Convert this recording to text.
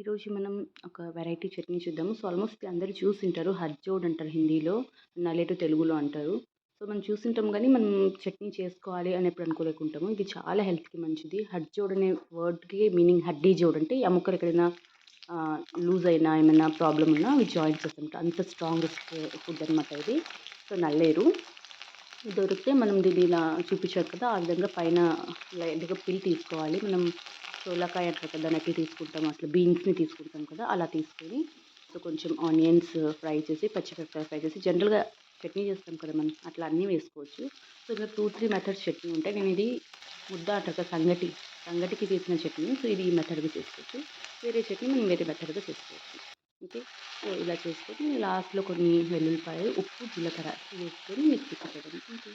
ఈరోజు మనం ఒక వెరైటీ చట్నీ చూద్దాము. సో ఆల్మోస్ట్ అందరూ చూసింటారు. హజ్జోడ్ అంటారు హిందీలో నలేటు తెలుగులో అంటారు. సో మనం చూసింటాం కానీ మనం చట్నీ చేసుకోవాలి అని ఎప్పుడు అనుకోలేకుంటాము. ఇది చాలా హెల్త్కి మంచిది. హడ్జోడ్ అనే వర్డ్కి మీనింగ్ హడ్డీ జోడ్ అంటే ఎముకలు ఎక్కడైనా లూజ్ అయినా ఏమైనా ప్రాబ్లం ఉన్నా అవి జాయింట్స్ వస్తుంటాయి అంత స్ట్రాంగెస్ట్ ఫుడ్ అనమాట ఇది. సో నల్లేరు. దొరికితే మనం దీన్ని ఇలా చూపించారు కదా ఆ విధంగా పైన లైట్గా పిల్ తీసుకోవాలి. మనం చోలకాయ అంటారు కదా దాన్ని తీసుకుంటాం. అట్లా బీన్స్ని తీసుకుంటాం కదా అలా తీసుకొని సో కొంచెం ఆనియన్స్ ఫ్రై చేసి పచ్చిమిరపకాయ ఫ్రై చేసి జనరల్గా చట్నీ చేస్తాం కదా మనం అట్లా అన్నీ వేసుకోవచ్చు. సో ఇంకా టూ త్రీ మెథడ్స్ చట్నీ ఉంటాయి. నేను ఇది ముద్ద అంటారు కదా సంగటి సంగటికి చేసిన చట్నీ. సో ఇది ఈ మెథడ్గా చేసుకోవచ్చు. వేరే చట్నీ మనం వేరే మెథడ్గా చేసుకోవచ్చు. ఓకే. సో ఇలా చేసుకొని లాస్ట్లో కొన్ని వెల్లుల్లిపాయలు ఉప్పు జీలకర్ర వేసుకొని మిక్సీ పెట్టడం ఓకే.